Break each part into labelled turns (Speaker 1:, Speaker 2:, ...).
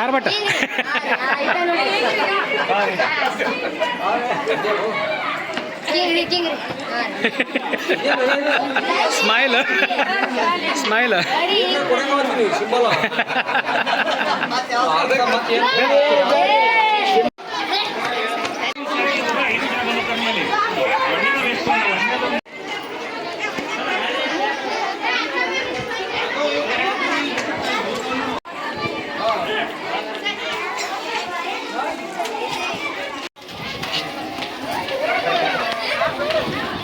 Speaker 1: ಚಾರ್ ಬಟ್ಟ smile smile
Speaker 2: smile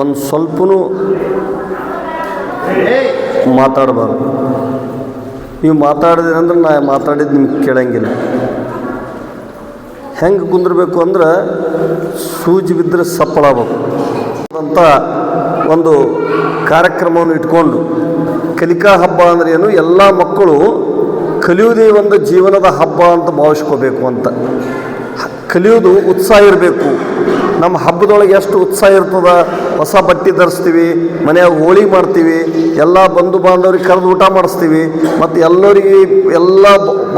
Speaker 2: ಒಂದು
Speaker 3: ಸ್ವಲ್ಪನೂ ಮಾತಾಡಬಾರ್ದು. ನೀವು ಮಾತಾಡಿದ್ರೆ ಅಂದ್ರೆ ನಾ ಮಾತಾಡಿದ್ದು ನಿಮ್ಗೆ ಕೇಳಂಗಿಲ್ಲ. ಹೆಂಗೆ ಕುಂದಿರ್ಬೇಕು ಅಂದ್ರೆ ಸೂಜಿ ಬಿದ್ದರೆ ಸಪ್ಪಳಾಗಬೇಕು ಅಂತ ಒಂದು ಕಾರ್ಯಕ್ರಮವನ್ನು ಇಟ್ಕೊಂಡು ಕಲಿಕಾ ಹಬ್ಬ ಅಂದ್ರೆ ಏನು? ಎಲ್ಲ ಮಕ್ಕಳು ಕಲಿಯುವುದೇ ಒಂದು ಜೀವನದ ಹಬ್ಬ ಅಂತ ಭಾವಿಸ್ಕೋಬೇಕು ಅಂತ. ಕಲಿಯೋದು ಉತ್ಸಾಹ ಇರಬೇಕು. ನಮ್ಮ ಹಬ್ಬದೊಳಗೆ ಎಷ್ಟು ಉತ್ಸಾಹ ಇರ್ತದ? ಹೊಸ ಬಟ್ಟೆ ಧರಿಸ್ತೀವಿ, ಮನೆಯಾಗ ಹೋಳಿ ಮಾಡ್ತೀವಿ, ಎಲ್ಲ ಬಂಧು ಬಾಂಧವ್ರಿಗೆ ಕರೆದು ಊಟ ಮಾಡಿಸ್ತೀವಿ, ಮತ್ತು ಎಲ್ಲರಿಗೆ, ಎಲ್ಲ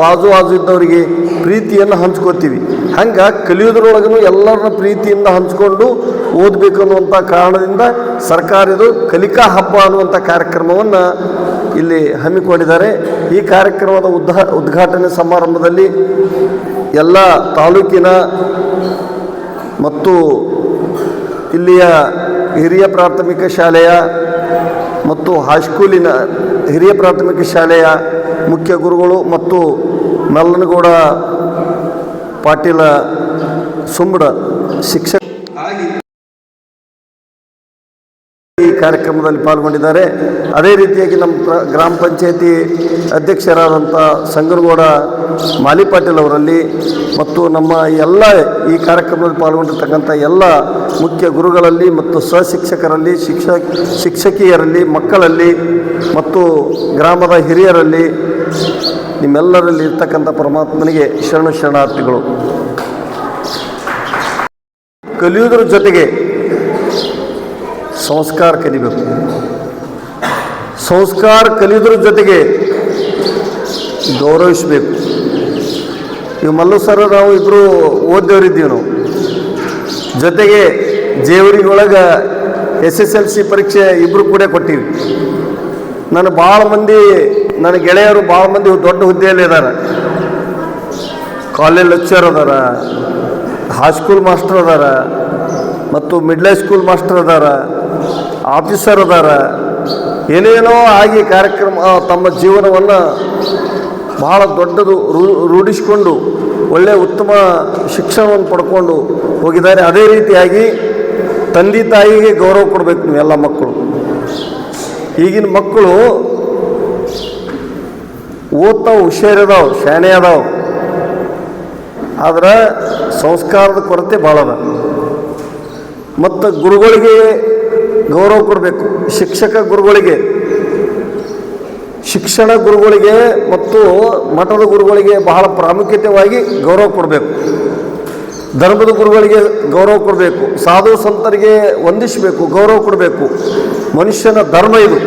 Speaker 3: ಬಾಜು ಬಾಜು ಇದ್ದವರಿಗೆ ಪ್ರೀತಿಯನ್ನು ಹಂಚ್ಕೋತೀವಿ. ಹಂಗೆ ಕಲಿಯೋದ್ರೊಳಗೂ ಎಲ್ಲರನ್ನ ಪ್ರೀತಿಯಿಂದ ಹಂಚ್ಕೊಂಡು ಓದಬೇಕು ಅನ್ನುವಂಥ ಕಾರಣದಿಂದ ಸರ್ಕಾರದು ಕಲಿಕಾ ಹಬ್ಬ ಅನ್ನುವಂಥ ಕಾರ್ಯಕ್ರಮವನ್ನು ಇಲ್ಲಿ ಹಮ್ಮಿಕೊಂಡಿದ್ದಾರೆ. ಈ ಕಾರ್ಯಕ್ರಮದ ಉದ್ಘಾ ಉದ್ಘಾಟನೆ ಸಮಾರಂಭದಲ್ಲಿ ಎಲ್ಲ ತಾಲೂಕಿನ ಮತ್ತು ಇಲ್ಲಿಯ ಹಿರಿಯ ಪ್ರಾಥಮಿಕ ಶಾಲೆಯ ಮತ್ತು ಹೈಸ್ಕೂಲಿನ ಹಿರಿಯ ಪ್ರಾಥಮಿಕ ಶಾಲೆಯ ಮುಖ್ಯ ಗುರುಗಳು ಮತ್ತು ಮಲ್ಲನಗೌಡ ಪಾಟೀಲ ಸುಂಬಡ ಶಿಕ್ಷಕ. ಈ ಕಾರ್ಯಕ್ರಮದಲ್ಲಿ ಪಾಲ್ಗೊಂಡಿದ್ದಾರೆ. ಅದೇ ರೀತಿಯಾಗಿ ನಮ್ಮ ಗ್ರಾಮ ಪಂಚಾಯತಿ ಅಧ್ಯಕ್ಷರಾದಂಥ ಸಂಗನಗೌಡ ಮಾಲಿಪಾಟೀಲ್ ಅವರಲ್ಲಿ ಮತ್ತು ನಮ್ಮ ಎಲ್ಲ ಈ ಕಾರ್ಯಕ್ರಮದಲ್ಲಿ ಪಾಲ್ಗೊಂಡಿರ್ತಕ್ಕಂಥ ಎಲ್ಲ ಮುಖ್ಯ ಗುರುಗಳಲ್ಲಿ ಮತ್ತು ಸಹಶಿಕ್ಷಕರಲ್ಲಿ ಶಿಕ್ಷ, ಶಿಕ್ಷಕಿಯರಲ್ಲಿ, ಮಕ್ಕಳಲ್ಲಿ ಮತ್ತು ಗ್ರಾಮದ ಹಿರಿಯರಲ್ಲಿ ನಿಮ್ಮೆಲ್ಲರಲ್ಲಿ ಇರ್ತಕ್ಕಂಥ ಪರಮಾತ್ಮನಿಗೆ ಶರಣ ಶರಣಾರ್ಥಿಗಳು. ಕಲಿಯುವುದರ ಜೊತೆಗೆ ಸಂಸ್ಕಾರ ಕಲಿಬೇಕು. ಸಂಸ್ಕಾರ ಕಲಿಯೋದ್ರ ಜೊತೆಗೆ ಗೌರವಿಸಬೇಕು. ಈ ಮಲ್ಲು ಸರ್ ನಾವು ಇಬ್ಬರು ಓದ್ದವರಿದ್ದೀವಿ ನಾವು. ಜೊತೆಗೆ ಜೇವರಿಗೊಳಗೆ ಎಸ್ ಎಸ್ ಎಲ್ ಸಿ ಪರೀಕ್ಷೆ ಇಬ್ಬರು ಕೂಡ ಕೊಟ್ಟಿವಿ. ನಾನು ಭಾಳ ಮಂದಿ, ನನ್ನ ಗೆಳೆಯರು ಭಾಳ ಮಂದಿ ದೊಡ್ಡ ಹುದ್ದೆಯಲ್ಲಿ ಇದ್ದಾರೆ ಕಾಲೇಜ್ ಲೆಕ್ಚರ್ ಅದಾರ ಹೈಸ್ಕೂಲ್ ಮಾಸ್ಟರ್ ಅದಾರ, ಮತ್ತು ಮಿಡ್ಲ್ ಸ್ಕೂಲ್ ಮಾಸ್ಟರ್ ಅದಾರ. ಆಫೀಸರ್ ಅದಾರ. ಏನೇನೋ ಆಗಿ ಕಾರ್ಯಕ್ರಮ ತಮ್ಮ ಜೀವನವನ್ನು ಬಹಳ ದೊಡ್ಡದು ರೂಢಿಸಿಕೊಂಡು ಒಳ್ಳೆಯ ಉತ್ತಮ ಶಿಕ್ಷಣವನ್ನು ಪಡ್ಕೊಂಡು ಹೋಗಿದ್ದಾರೆ. ಅದೇ ರೀತಿಯಾಗಿ ತಂದೆ ತಾಯಿಗೆ ಗೌರವ ಕೊಡಬೇಕು ನೀವು ಎಲ್ಲ ಮಕ್ಕಳು. ಈಗಿನ ಮಕ್ಕಳು ಓದ್ತಾವ ಹುಷಾರಿದಾವೆ ಶಾಣೆ ಅದಾವೆ. ಆದ್ರೆ ಸಂಸ್ಕಾರದ ಕೊರತೆ ಭಾಳ ಅದ ಮತ್ತು ಗುರುಗಳಿಗೆ ಗೌರವ ಕೊಡಬೇಕು. ಶಿಕ್ಷಕ ಗುರುಗಳಿಗೆ. ಶಿಕ್ಷಣ ಗುರುಗಳಿಗೆ ಮತ್ತು ಮಠದ ಗುರುಗಳಿಗೆ ಬಹಳ ಪ್ರಾಮುಖ್ಯತೆಯಾಗಿ ಗೌರವ ಕೊಡಬೇಕು. ಧರ್ಮದ ಗುರುಗಳಿಗೆ ಗೌರವ ಕೊಡಬೇಕು. ಸಾಧು ಸಂತರಿಗೆ ವಂದಿಸಬೇಕು, ಗೌರವ ಕೊಡಬೇಕು. ಮನುಷ್ಯನ ಧರ್ಮ ಇದು.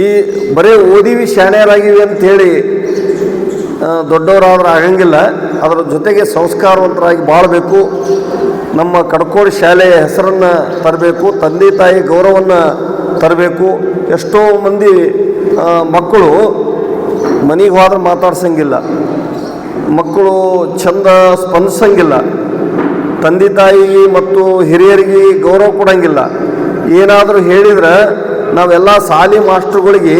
Speaker 3: ಈ ಬರೇ ಓದಿವಿ ಶಾಣ್ಯರಾಗಿವಿ ಅಂಥೇಳಿ ದೊಡ್ಡವರಾದ್ರೆ ಆಗಂಗಿಲ್ಲ. ಅದರ ಜೊತೆಗೆ ಸಂಸ್ಕಾರವಂತರಾಗಿ ಬಾಳಬೇಕು. ನಮ್ಮ ಕಡ್ಕೋಡಿ ಶಾಲೆಯ ಹೆಸರನ್ನು ತರಬೇಕು, ತಂದೆ ತಾಯಿ ಗೌರವವನ್ನು ತರಬೇಕು. ಎಷ್ಟೋ ಮಂದಿ ಮಕ್ಕಳು ಮನೆಗೆ ಹೋದ್ರೆ ಮಾತಾಡ್ಸಂಗಿಲ್ಲ. ಮಕ್ಕಳು ಚಂದ ಸ್ಪಂದಿಸಂಗಿಲ್ಲ. ತಂದೆ ತಾಯಿಗೆ ಮತ್ತು ಹಿರಿಯರಿಗೆ ಗೌರವ ಕೊಡಂಗಿಲ್ಲ. ಏನಾದರೂ ಹೇಳಿದ್ರೆ ನಾವೆಲ್ಲ ಸಾಲಿ ಮಾಸ್ಟ್ರುಗಳಿಗೆ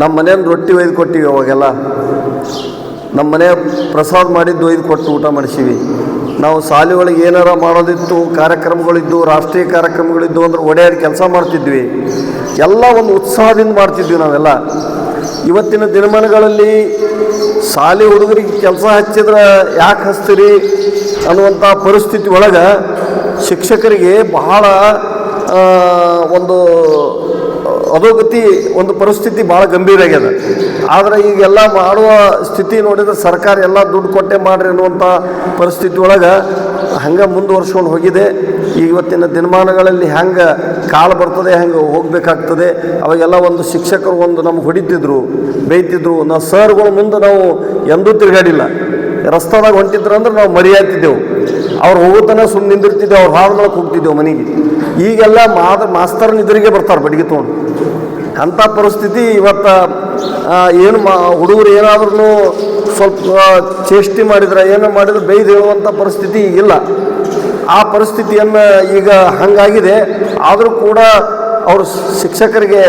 Speaker 3: ನಮ್ಮ ಮನೆಯನ್ನು ರೊಟ್ಟಿ ಒಯ್ದು ಕೊಟ್ಟಿವಿ ಅವಾಗೆಲ್ಲ. ನಮ್ಮ ಮನೆ ಪ್ರಸಾದ ಮಾಡಿದ್ದು ಒಯ್ದು ಕೊಟ್ಟು ಊಟ ಮಾಡಿಸೀವಿ. ನಾವು ಶಾಲೆ ಒಳಗೆ ಏನಾರ ಮಾಡೋದಿತ್ತು ಕಾರ್ಯಕ್ರಮಗಳಿದ್ದು, ರಾಷ್ಟ್ರೀಯ ಕಾರ್ಯಕ್ರಮಗಳಿದ್ದು ಅಂದ್ರೆ ಒಡೆಯರ್ ಕೆಲಸ ಮಾಡ್ತಿದ್ವಿ. ಎಲ್ಲ ಒಂದು ಉತ್ಸಾಹದಿಂದ ಮಾಡ್ತಿದ್ವಿ ನಾವೆಲ್ಲ. ಇವತ್ತಿನ ದಿನಮಾನಗಳಲ್ಲಿ ಶಾಲೆ ಹುಡುಗರಿಗೆ ಕೆಲಸ ಹಚ್ಚಿದ್ರೆ ಯಾಕೆ ಹಚ್ತೀರಿ ಅನ್ನುವಂಥ ಪರಿಸ್ಥಿತಿ ಒಳಗೆ ಶಿಕ್ಷಕರಿಗೆ ಬಹಳ ಒಂದು ಅಧೋಗತಿ ಒಂದು ಪರಿಸ್ಥಿತಿ ಭಾಳ ಗಂಭೀರ ಆಗ್ಯದ. ಆದರೆ ಈಗೆಲ್ಲ ಮಾಡುವ ಸ್ಥಿತಿ ನೋಡಿದ್ರೆ ಸರ್ಕಾರ ಎಲ್ಲ ದುಡ್ಡು ಕೊಟ್ಟೆ ಮಾಡ್ರಿ ಅನ್ನುವಂಥ ಪರಿಸ್ಥಿತಿ ಒಳಗೆ ಹಂಗೆ ಮುಂದುವರ್ಸ್ಕೊಂಡು ಹೋಗಿದೆ. ಇವತ್ತಿನ ದಿನಮಾನಗಳಲ್ಲಿ ಹೆಂಗೆ ಕಾಲು ಬರ್ತದೆ ಹೆಂಗೆ ಹೋಗಬೇಕಾಗ್ತದೆ. ಅವಾಗೆಲ್ಲ ಒಂದು ಶಿಕ್ಷಕರು ಒಂದು ನಮ್ಗೆ ಹೊಡಿತಿದ್ರು ಬೈತಿದ್ರು ನಾವು ಸರ್ಗಳ ಮುಂದೆ ನಾವು ಎಂದೂ ತಿರುಗಾಡಿಲ್ಲ. ರಸ್ತಾದಾಗ ಹೊಂಟಿದ್ರು ಅಂದ್ರೆ ನಾವು ಮರಿಯಾಗ್ತಿದ್ದೆವು ಅವ್ರು ಹೋಗುತ್ತಾನೆ ಸುಮ್ಮನೆ ನಿಂದಿರ್ತಿದ್ದೆವು, ಅವ್ರು ಹಾಳ್ದೊಳಗೆ ಹೋಗ್ತಿದ್ದೆವು ಮನೆಗೆ. ಈಗೆಲ್ಲ ಮಾದ ಮಾಸ್ತರ್ನ ಎದುರಿಗೆ ಬರ್ತಾರೆ ಬಡಿಗೆ ತೊಗೊಂಡು. ಅಂಥ ಪರಿಸ್ಥಿತಿ ಇವತ್ತು ಏನು ಮಾ, ಹುಡುಗರು ಏನಾದ್ರೂ ಸ್ವಲ್ಪ ಚೇಷ್ಟಿ ಮಾಡಿದ್ರೆ, ಏನೋ ಮಾಡಿದ್ರೆ ಬೈದು ಹೇಳುವಂಥ ಪರಿಸ್ಥಿತಿ ಈಗಿಲ್ಲ ಆ ಪರಿಸ್ಥಿತಿಯನ್ನು ಈಗ ಹಂಗಾಗಿದೆ. ಆದರೂ ಕೂಡ ಅವರು ಶಿಕ್ಷಕರಿಗೆ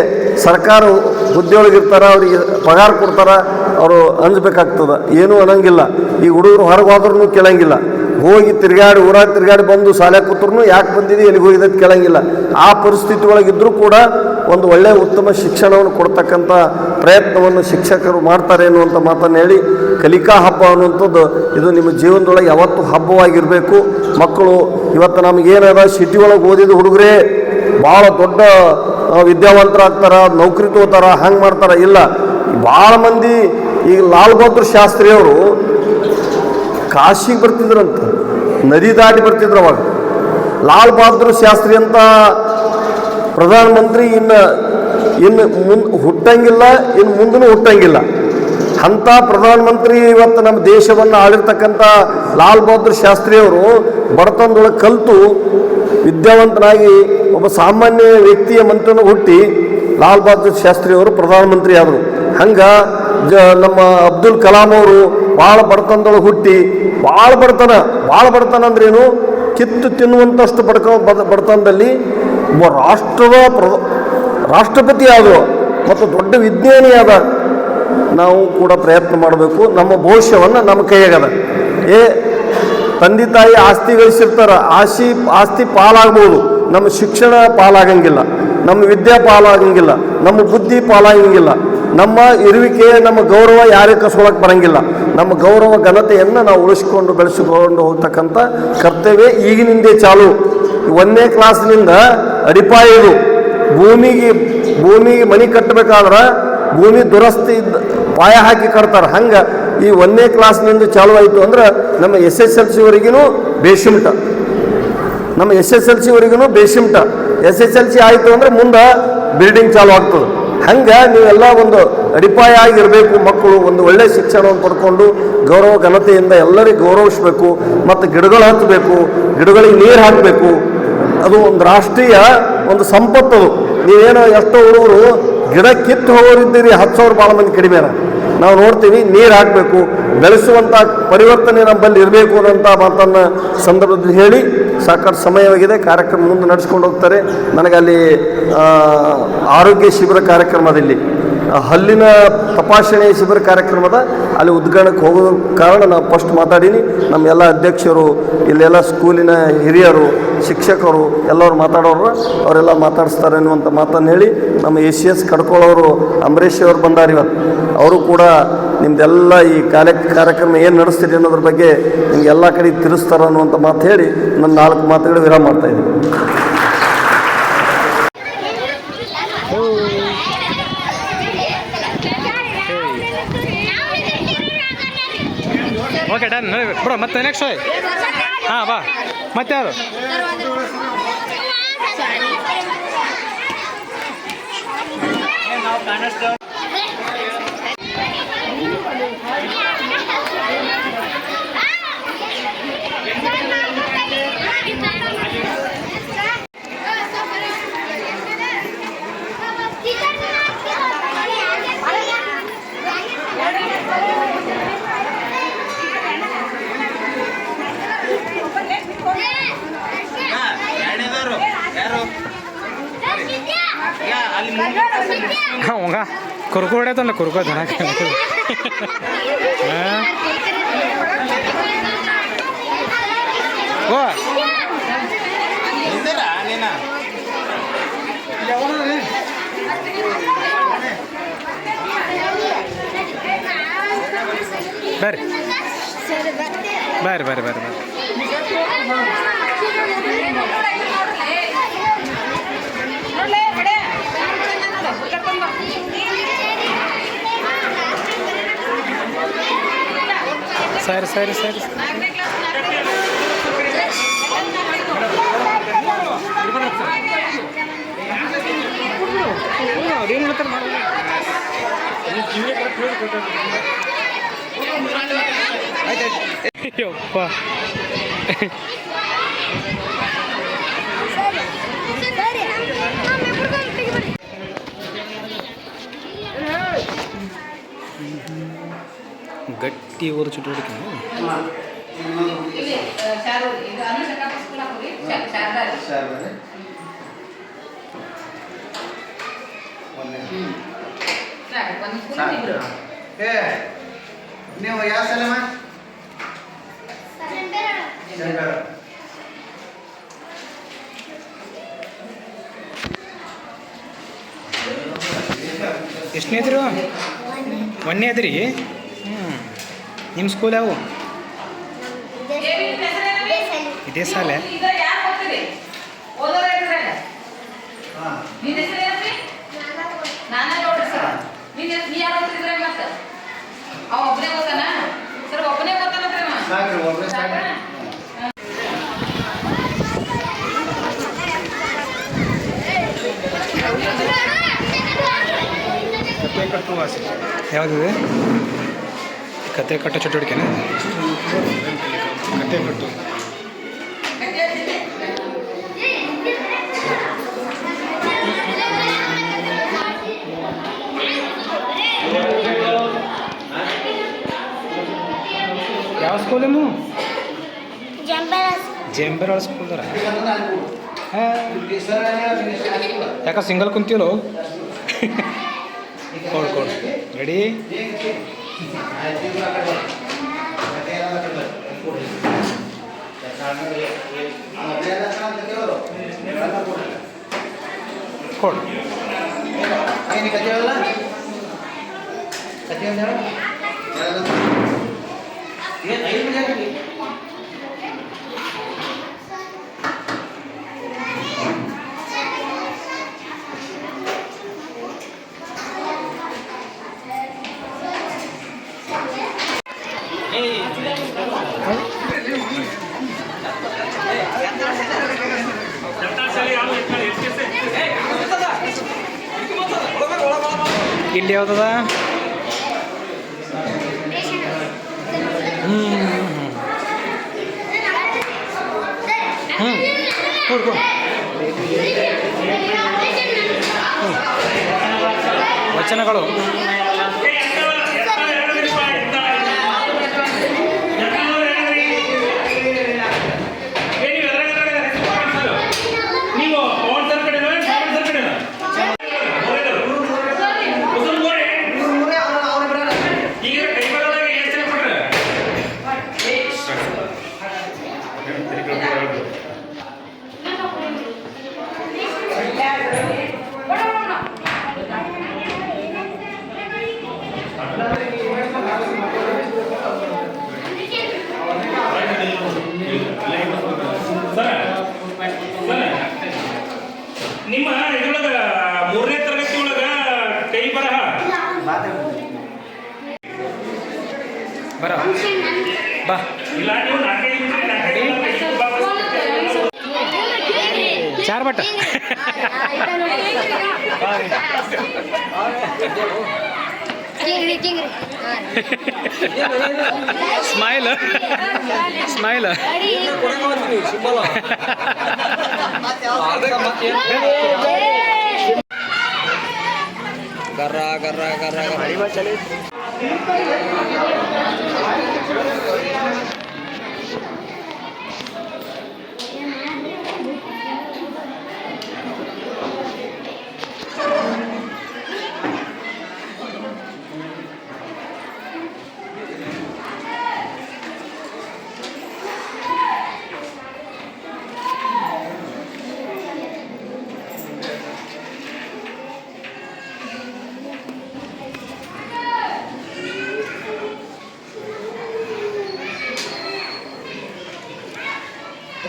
Speaker 3: ಸರ್ಕಾರ ಹುದ್ದೆಯೊಳಗಿರ್ತಾರೆ, ಅವರಿಗೆ ಪಗಾರ ಕೊಡ್ತಾರೆ, ಅವರು ಅಂಜಬೇಕಾಗ್ತದೆ. ಏನೂ ಅನ್ನಂಗಿಲ್ಲ. ಈ ಹುಡುಗರು ಹೊರಗೆ ಹೋದ್ರೂ ಕೇಳಂಗಿಲ್ಲ. ಹೋಗಿ ತಿರುಗಾಡಿ, ಊರಾಗ ತಿರುಗಾಡಿ ಬಂದು ಶಾಲೆ ಕೂತ್ರು ಯಾಕೆ ಬಂದಿದೆ, ಎಲ್ಲಿಗೆ ಹೋಗಿದ್ದು ಕೇಳಂಗಿಲ್ಲ. ಆ ಪರಿಸ್ಥಿತಿ ಒಳಗಿದ್ರೂ ಕೂಡ ಒಂದು ಒಳ್ಳೆಯ ಉತ್ತಮ ಶಿಕ್ಷಣವನ್ನು ಕೊಡ್ತಕ್ಕಂಥ ಪ್ರಯತ್ನವನ್ನು ಶಿಕ್ಷಕರು ಮಾಡ್ತಾರೆ ಅನ್ನುವಂಥ ಮಾತನ್ನು ಹೇಳಿ ಕಲಿಕಾ ಹಬ್ಬ ಅನ್ನುವಂಥದ್ದು ಇದು ನಿಮ್ಮ ಜೀವನದೊಳಗೆ ಯಾವತ್ತೂ ಹಬ್ಬವಾಗಿರಬೇಕು. ಮಕ್ಕಳು, ಇವತ್ತು ನಮಗೇನದ ಸಿಟಿ ಒಳಗೆ ಓದಿದ ಹುಡುಗರೇ ಭಾಳ ದೊಡ್ಡ ವಿದ್ಯಾವಂತರಾಗ್ತಾರೆ ನೌಕರಿ ತೋತಾರ ಹಂಗೆ ಮಾಡ್ತಾರ? ಇಲ್ಲ. ಭಾಳ ಮಂದಿ ಈಗ ಲಾಲ್ ಬಹದ್ದೂರ್ ಶಾಸ್ತ್ರಿಯವರು ಕಾಶಿಗೆ ಬರ್ತಿದ್ರಂತ, ನದಿ ದಾಟಿ ಬರ್ತಿದ್ರು ಅವಾಗ. ಲಾಲ್ ಬಹದ್ದೂರ್ ಶಾಸ್ತ್ರಿ ಅಂತ ಪ್ರಧಾನಮಂತ್ರಿ ಇನ್ನು ಇನ್ನು ಮುಂದೆ ಹುಟ್ಟಂಗಿಲ್ಲ ಇನ್ನು ಮುಂದೂ ಹುಟ್ಟಂಗಿಲ್ಲ. ಅಂಥ ಪ್ರಧಾನಮಂತ್ರಿ ಇವತ್ತು ನಮ್ಮ ದೇಶವನ್ನು ಆಳಿರ್ತಕ್ಕಂಥ ಲಾಲ್ ಬಹದ್ದೂರ್ ಶಾಸ್ತ್ರಿಯವರು ಬಡತನದೊಳಗೆ ಕಲಿತು ವಿದ್ಯಾವಂತನಾಗಿ ಒಬ್ಬ ಸಾಮಾನ್ಯ ವ್ಯಕ್ತಿಯ ಮಂತ್ರನ ಹುಟ್ಟಿ ಲಾಲ್ ಬಹದ್ದೂರ್ ಶಾಸ್ತ್ರಿ ಅವರು ಪ್ರಧಾನಮಂತ್ರಿ ಆದರು. ಹಂಗೆ ಜ ನಮ್ಮ ಅಬ್ದುಲ್ ಕಲಾಂ ಅವರು ಭಾಳ ಬಡತನದೊಳಗೆ ಹುಟ್ಟಿ ಭಾಳ ಬಡತನ ಭಾಳ ಬಡತನ ಅಂದ್ರೇನು? ಕಿತ್ತು ತಿನ್ನುವಂಥಷ್ಟು ಬಡಕ, ಬಡ, ಬಡತನದಲ್ಲಿ ಒಬ್ಬ ರಾಷ್ಟ್ರದ ಪ್ರ, ರಾಷ್ಟ್ರಪತಿ ಆದರು ಮತ್ತು ದೊಡ್ಡ ವಿಜ್ಞಾನಿಯಾದ ನಾವು ಕೂಡ ಪ್ರಯತ್ನ ಮಾಡಬೇಕು. ನಮ್ಮ ಭವಿಷ್ಯವನ್ನು ನಮ್ಮ ಕೈಯಾಗದ. ಏ ತಂದೆ ತಾಯಿ ಆಸ್ತಿ ಗಳಿಸಿರ್ತಾರ ಆಸ್ತಿ ಆಸ್ತಿ ಪಾಲಾಗ್ಬೋದು. ನಮ್ಮ ಶಿಕ್ಷಣ ಪಾಲಾಗಂಗಿಲ್ಲ, ನಮ್ಮ ವಿದ್ಯೆ ಪಾಲಾಗಂಗಿಲ್ಲ, ನಮ್ಮ ಬುದ್ಧಿ ಪಾಲಾಗಂಗಿಲ್ಲ, ನಮ್ಮ ಇರುವಿಕೆ, ನಮ್ಮ ಗೌರವ ಯಾರೇ ಕಸ್ಕೊಳಕ್ಕೆ ಬರಂಗಿಲ್ಲ. ನಮ್ಮ ಗೌರವ, ಘನತೆಯನ್ನು ನಾವು ಉಳಿಸ್ಕೊಂಡು, ಬೆಳೆಸಿಕೊಂಡು ಹೋಗ್ತಕ್ಕಂಥ ಕರ್ತವ್ಯ ಈಗಿನಿಂದೇ ಚಾಲು. ಒಂದನೇ ಕ್ಲಾಸ್ನಿಂದ ಅಡಿಪಾಯ ಇದು ಭೂಮಿಗೆ ಭೂಮಿಗೆ ಮನೆ ಕಟ್ಟಬೇಕಾದ್ರೆ ಭೂಮಿ ದುರಸ್ತಿ ಪಾಯ ಹಾಕಿ ಕಟ್ತಾರೆ. ಹಂಗೆ ಈ ಒಂದನೇ ಕ್ಲಾಸ್ನಿಂದ ಚಾಲು ಆಯಿತು ಅಂದ್ರೆ ನಮ್ಮ ಎಸ್ ಎಸ್ ಎಲ್ ಸಿವರೆಗೂ ಬೇಷಿಮಟ. ನಮ್ಮ ಎಸ್ ಎಸ್ ಎಲ್ ಸಿವರೆಗೂ ಬೇಷಿಮಟ. ಎಸ್ ಎಸ್ ಎಲ್ ಸಿ ಆಯಿತು ಅಂದ್ರೆ ಮುಂದೆ ಬಿಲ್ಡಿಂಗ್ ಚಾಲು ಆಗ್ತದೆ. ಹಂಗೆ ನೀವೆಲ್ಲ ಒಂದು ಅಡಿಪಾಯ ಆಗಿರಬೇಕು ಮಕ್ಕಳು, ಒಂದು ಒಳ್ಳೆಯ ಶಿಕ್ಷಣವನ್ನು ಪಡ್ಕೊಂಡು ಗೌರವ, ಘನತೆಯಿಂದ ಎಲ್ಲರಿಗೂ ಗೌರವಿಸಬೇಕು, ಮತ್ತು ಗಿಡಗಳು ಹತ್ತಬೇಕು ಗಿಡಗಳಿಗೆ ನೀರು ಹಾಕಬೇಕು. ಅದು ಒಂದು ರಾಷ್ಟ್ರೀಯ ಒಂದು ಸಂಪತ್ತು ಅದು ನೀವೇನೋ ಎಷ್ಟೋ ಹುಡುಗರು ಗಿಡ ಕಿತ್ತು ಹೋಗೋರಿದ್ದೀರಿ, ಹತ್ತು ಸಾವಿರ ಭಾಳ ಮಂದಿ ಕಡಿಮೆ ಅದ. ನಾವು ನೋಡ್ತೀವಿ, ನೀರು ಹಾಕಬೇಕು ಬೆಳೆಸುವಂಥ ಪರಿವರ್ತನೆ ನಮ್ಮಲ್ಲಿ ಇರಬೇಕು ಅನ್ನೋಂಥ ಮಾತನ್ನು ಸಂದರ್ಭದಲ್ಲಿ ಹೇಳಿ ಸಾಕಷ್ಟು ಸಮಯವಾಗಿದೆ. ಕಾರ್ಯಕ್ರಮ ಮುಂದೆ ನಡೆಸ್ಕೊಂಡು ಹೋಗ್ತಾರೆ. ನನಗೆ ಅಲ್ಲಿ ಆರೋಗ್ಯ ಶಿಬಿರ ಕಾರ್ಯಕ್ರಮದಲ್ಲಿ ಹಲ್ಲಿನ ತಪಾಸಣೆ ಶಿಬಿರ ಕಾರ್ಯಕ್ರಮದ ಅಲ್ಲಿ ಉದ್ಘಾಟನೆಗೆ ಹೋಗೋ ಕಾರಣ ನಾವು ಫಸ್ಟ್ ಮಾತಾಡೀನಿ. ನಮ್ಮ ಎಲ್ಲ ಅಧ್ಯಕ್ಷರು, ಇಲ್ಲೆಲ್ಲ ಸ್ಕೂಲಿನ ಹಿರಿಯರು, ಶಿಕ್ಷಕರು, ಎಲ್ಲರೂ ಮಾತಾಡೋರು, ಅವರೆಲ್ಲ ಮಾತಾಡಿಸ್ತಾರೆ ಅನ್ನುವಂಥ ಮಾತನ್ನು ಹೇಳಿ ನಮ್ಮ ಎ ಸಿ ಎಸ್ ಕಡ್ಕೊಳ್ಳೋರು ಅಂಬರೀಷ್ ಅವರು ಬಂದಾರ ಇವತ್ತು ಅವರು ಕೂಡ ನಿಮ್ದೆಲ್ಲ ಈ ಕಾರ್ಯ ಕಾರ್ಯಕ್ರಮ ಏನು ನಡೆಸ್ತೀರಿ ಅನ್ನೋದ್ರ ಬಗ್ಗೆ ನಿಮ್ಗೆ ಎಲ್ಲ ಕಡೆ ತಿರುಸ್ತಾರೆ ಅನ್ನುವಂಥ ಮಾತು ಹೇಳಿ ನನ್ನ ನಾಲ್ಕು ಮಾತುಗಳು ವಿರಾಮ ಮಾಡ್ತಾ
Speaker 2: ಓಕೆ ಡನ್ ಬಿಡು ಮತ್ತೆ ನೆಕ್ಸ್ಟ್ ಹಾಂ ಬಾ. ಮತ್ತೆ ಯಾರು? ಹೋಗ. ಕುರ್ಕು ಹೊಡ್ಯತಲ್ಲ ಕುರ್ಕೋ ದನ ಬರ್ರಿ. ಬರ್ರಿ ಬರ್ರಿ ಬರ್ರಿ. ಸರಿ ಸರಿ ಸರಿ. ಯಪ್ಪ ಗಟ್ಟಿ ಓದು ಚಟುವಟಿಕೆ
Speaker 4: ನೀವು ಯಾವ ಸಲಮ
Speaker 2: ಎಷ್ಟನೇ ಇದ್ರಿ ಒಂದನೇ ಇದ್ರಿ ಹ್ಞೂ ನಿಮ್ಮ ಸ್ಕೂಲ್ ಯಾವ? ಇದೇ ಸಾಲೆ
Speaker 1: ಒಬ್ಬನೇ
Speaker 2: ಕತೆ ಕಟ್ಟುವ ಯಾವುದಿದೆ ಕತೆ ಕಟ್ಟೋ. ಚಟುವಟಿಕೆನಾ ಕತೆ ಕಟ್ಟು ಯಾವ ಸ್ಕೂಲ್. ನೀವು ಜಂಬೆರಾಳ ಸ್ಕೂಲ್ದಾರ ಯಾಕ ಸಿಂಗಲ್ ಕುಂತೀವಲ್ಲ? ಕೊಡು ಕೊಡು. ರೆಡಿ ಕೊಡು
Speaker 4: ಏನು ಕತೆ ಹೇಳಲ್ಲ ಕತೆ ಒಂದು ಹೇಳು ಏನು ಐದು ಮಂದಿ
Speaker 2: যাও দাদা వచ్చాను
Speaker 4: అక్కడ ಬಾ
Speaker 2: ಇಲ್ಲ ನೀವು ನಾಲ್ಕೈದು ನಾಲ್ಕೈದು ಬಾ
Speaker 4: ಚಾರ್ ಬಟ್ಟ
Speaker 5: ಕಿಂಗ್ರಿ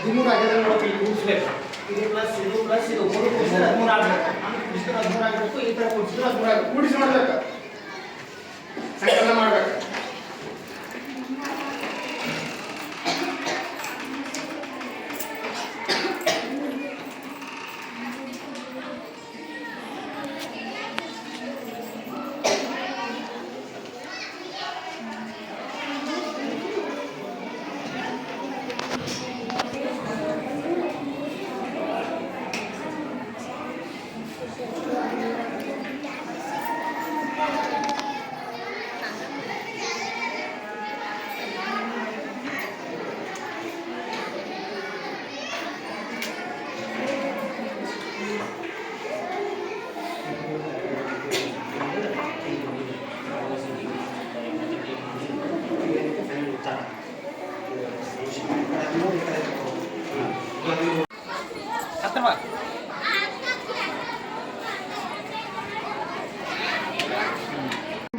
Speaker 5: ಕಿಂಗ್ರಿ
Speaker 4: ಸ್ಮೈಲ್ ಸ್ಮೈಲ್
Speaker 1: ಹದಿಮೂರು ಆಗಿದ್ರೆ ನೋಡಿ ಇಲ್ಲಿ ಕೂಡಿಸ್ಬೇಕು ಇದು ಪ್ಲಸ್ ಇದು ಪ್ಲಸ್ ಇದು ಮೂರು ಕೂಡಿಸಿದ್ರೆ ಹದಿಮೂರು ಆಗ್ಬೇಕು ಆಮೇಲೆ ಕೂಡಿಸಿದ್ರೆ ಹದಿಮೂರು ಆಗಬೇಕು ಈ ಥರ ಕೂಡಿಸಿದ್ರೆ ಹದಿಮೂರು ಆಗಬೇಕು ಕೂಡಿಸಿ ಮಾಡ್ಬೇಕು ಸಂಕಲನ ಮಾಡ್ಬೇಕು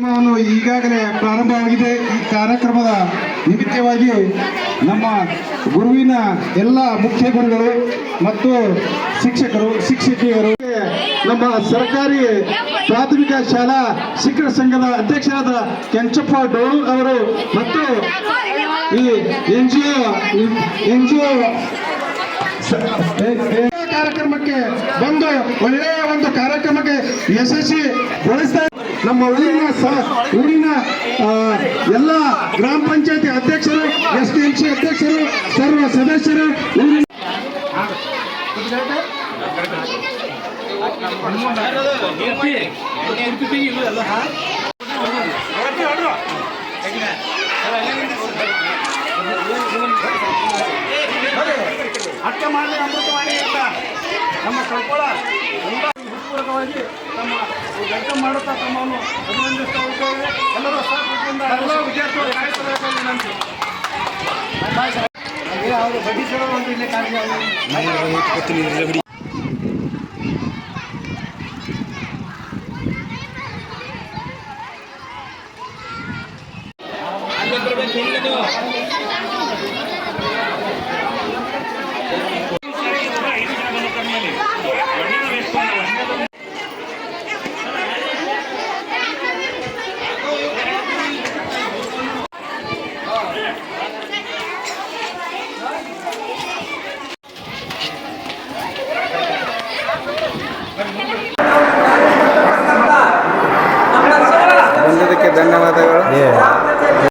Speaker 6: ಕಾರ್ಯಕ್ರಮವನ್ನು ಈಗಾಗಲೇ ಪ್ರಾರಂಭವಾಗಿದೆ ಈ ಕಾರ್ಯಕ್ರಮದ ನಿಮಿತ್ತವಾಗಿ ನಮ್ಮ ಗುರುವಿನ ಎಲ್ಲ ಮುಖ್ಯ ಗುರುಗಳು ಮತ್ತು ಶಿಕ್ಷಕರು, ಶಿಕ್ಷಕಿಯರು, ನಮ್ಮ ಸರ್ಕಾರಿ ಪ್ರಾಥಮಿಕ ಶಾಲಾ ಶಿಕ್ಷಣ ಸಂಘದ ಅಧ್ಯಕ್ಷರಾದ ಕೆಂಚಪ್ಪ ಡೋಳು ಅವರು ಮತ್ತು ಈ N G O N G O ಕಾರ್ಯಕ್ರಮಕ್ಕೆ ಒಂದು ಒಳ್ಳೆಯ ಒಂದು ಕಾರ್ಯಕ್ರಮಕ್ಕೆ ಯಶಸ್ವಿಗೊಳಿಸ್ತಾ ನಮ್ಮ ಊರಿನ ಊರಿನ ಎಲ್ಲ ಗ್ರಾಮ ಪಂಚಾಯತಿ ಅಧ್ಯಕ್ಷರು ಎಸ್ ಡಿ ಎಂ ಸಿ ಅಧ್ಯಕ್ಷರು, ಸರ್ವ ಸದಸ್ಯರು ಊರಿನ ಅಕ್ಕ ಮಾಡಿ ಅಮೃತವಾಣಿ ಅಂತ. ನಮ್ಮ ಸಂಕೋಳ ಎಲ್ಲ ಹೃತ್ಪೂರ್ವಕವಾಗಿ ನಮ್ಮ ವ್ಯಕ್ತ ಮಾಡುತ್ತಾ ತಮ್ಮನ್ನು ಅಭಿನಂದಿಸ್ತಾ ಹೋಗ್ತೇವೆ. ಎಲ್ಲರೂ ಸಾಕುತ್ತಿಂದ ಎಲ್ಲ ವಿದ್ಯಾರ್ಥಿಗಳು ಕಾಯಿಸಬೇಕಾಗಿ ವಿನಂತಿ ಅವರು ಬಡ್ಡಿ ಸೇರೋ ಒಂದು ಇಲ್ಲೇ ಕಾರ್ಯ